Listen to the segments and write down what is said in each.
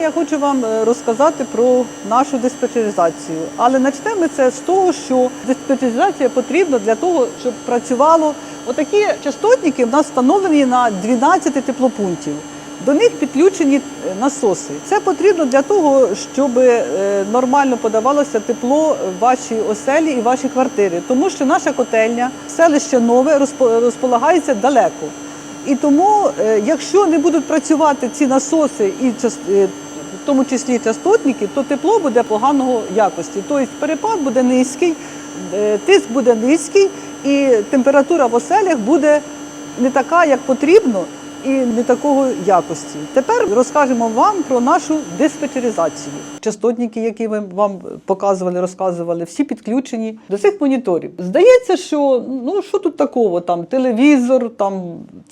Я хочу вам е, розказати про нашу диспетчеризацію. Але почнемо це з того, що диспетчеризація потрібна для того, щоб працювало. Отакі частотники в нас встановлені на 12 теплопунктів. До них підключені е, насоси. Це потрібно для того, щоб е, нормально подавалося тепло в вашій оселі і в вашій квартирі, тому що наша котельня, селище нове, розпо- розполагається далеко. І тому, якщо не будуть працювати ці насоси і час- в тому числі частотники, то тепло буде поганого якості. Тобто перепад буде низький, е, тиск буде низький, і температура в оселях буде не така, як потрібно, і не такого якості. Тепер розкажемо вам про нашу диспетчеризацію. Частотники, які ми вам показували, розказували, всі підключені до цих моніторів. Здається, що ну що тут такого, там телевізор, там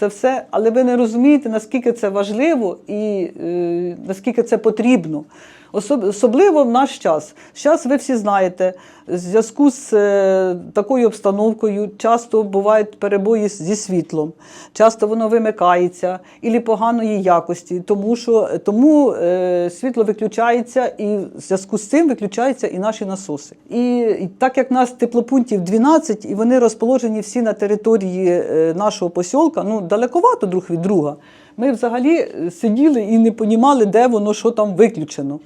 це все, але ви не розумієте, наскільки це важливо і е, наскільки це потрібно. Особ- Особливо в наш час. Зараз ви всі знаєте, в зв'язку з е, такою обстановкою часто бувають перебої зі світлом, часто воно вимикається і поганої якості, тому що тому е, світло виключається, і в зв'язку з цим виключаються і наші насоси. І, так як нас теплопунктів 12, і вони розположені всі на території е, нашого посілка, ну далековато друг від друга. Ми взагалі сиділи і не понімали, де воно що там виключено.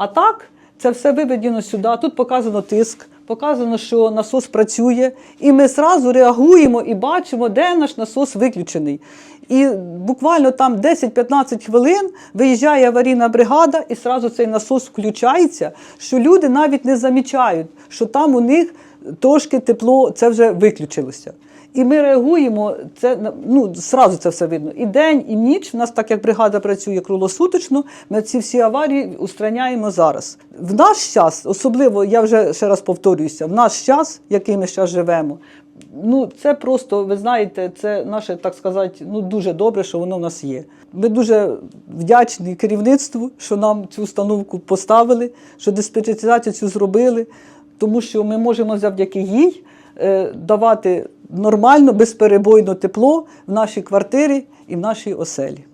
А так, це все виведено сюди. Тут показано тиск, показано, що насос працює, і ми зразу реагуємо і бачимо, де наш насос виключений. І буквально там 10-15 хвилин виїжджає аварійна бригада, і зразу цей насос включається, що люди навіть не замічають, що там у них трошки тепло це вже виключилося. І ми реагуємо, це ну, зразу це все видно. І день, і ніч. У нас, так як бригада працює круглосуточно, ми ці всі аварії устраняємо зараз. В наш час, особливо, я вже ще раз повторююся, в наш час, який ми зараз живемо, ну це просто, ви знаєте, це наше, так сказати, ну дуже добре, що воно в нас є. Ми дуже вдячні керівництву, що нам цю установку поставили, що диспетчеризацію цю зробили, тому що ми можемо завдяки їй е, давати нормально, безперебойно тепло в нашій квартирі і в нашій оселі.